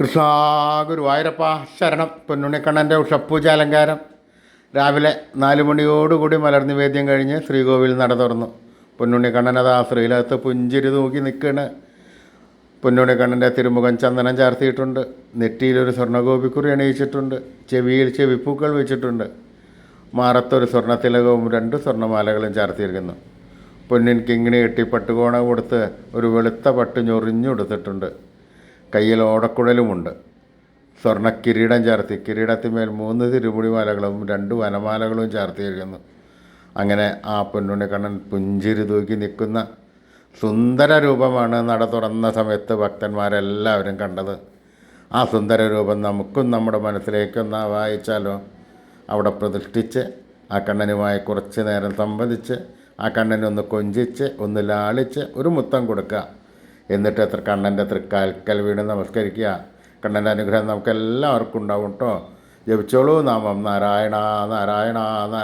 കൃഷ്ണ ഗുരുവായൂരപ്പ ശരണം. പൊന്നുണ്ണിക്കണ്ണന്റെ ഉഷപ്പൂജ അലങ്കാരം. രാവിലെ നാല് മണിയോടുകൂടി മലർനിവേദ്യം കഴിഞ്ഞ് ശ്രീകോവിൽ നട തുറന്നു. ആ ശ്രീലകത്ത് പുഞ്ചിരി തൂക്കി നിൽക്കണ് പൊന്നുണ്ണിക്കണ്ണന്റെ തിരുമുഖം ചന്ദനം ചാർത്തിയിട്ടുണ്ട്. നെറ്റിയിലൊരു സ്വർണഗോപിക്കുറി അണിയിച്ചിട്ടുണ്ട്. ചെവിയിൽ ചെവിപ്പൂക്കൾ വെച്ചിട്ടുണ്ട്. മാറത്തൊരു സ്വർണത്തിലകവും രണ്ട് സ്വർണമാലകളും ചാർത്തിയിരിക്കുന്നു. പൊന്നിൻ കിങ്ങിണി കെട്ടി പട്ടുകോണ കൊടുത്ത് ഒരു വെളുത്ത പട്ട് ഞൊറിഞ്ഞുകൊടുത്തിട്ടുണ്ട്. കയ്യിൽ ഓടക്കുഴലുമുണ്ട്. സ്വർണ കിരീടം ചാർത്തി കിരീടത്തിന്മേൽ മൂന്ന് തിരുമുടിമാലകളും രണ്ട് വനമാലകളും ചാർത്തിയിരിക്കുന്നു അങ്ങനെ ആ പൊന്നുണ്ണിക്കണ്ണൻ പുഞ്ചിരി തൂക്കി നിൽക്കുന്ന സുന്ദര രൂപമാണ് നട തുറന്ന സമയത്ത് ഭക്തന്മാരെല്ലാവരും കണ്ടത്. ആ സുന്ദര രൂപം നമുക്കും നമ്മുടെ മനസ്സിലേക്കൊന്ന് വായിച്ചാലോ? അവിടെ പ്രതിഷ്ഠിച്ച് ആ കണ്ണനുമായി കുറച്ച് നേരം സംവദിച്ച് ആ കണ്ണനെ ഒന്ന് കൊഞ്ചിച്ച് ഒന്ന് ലാളിച്ച് ഒരു മുത്തം കൊടുക്കുക. എന്നിട്ട് എത്ര കണ്ണന്റെ തൃക്കാൽക്കൽ വീണ് നമസ്കരിക്കുക. കണ്ണന്റെ അനുഗ്രഹം നമുക്കെല്ലാവർക്കും ഉണ്ടാവും കേട്ടോ. ജപിച്ചോളൂ. നാമം നാരായണ നാരായണ നാരായണ.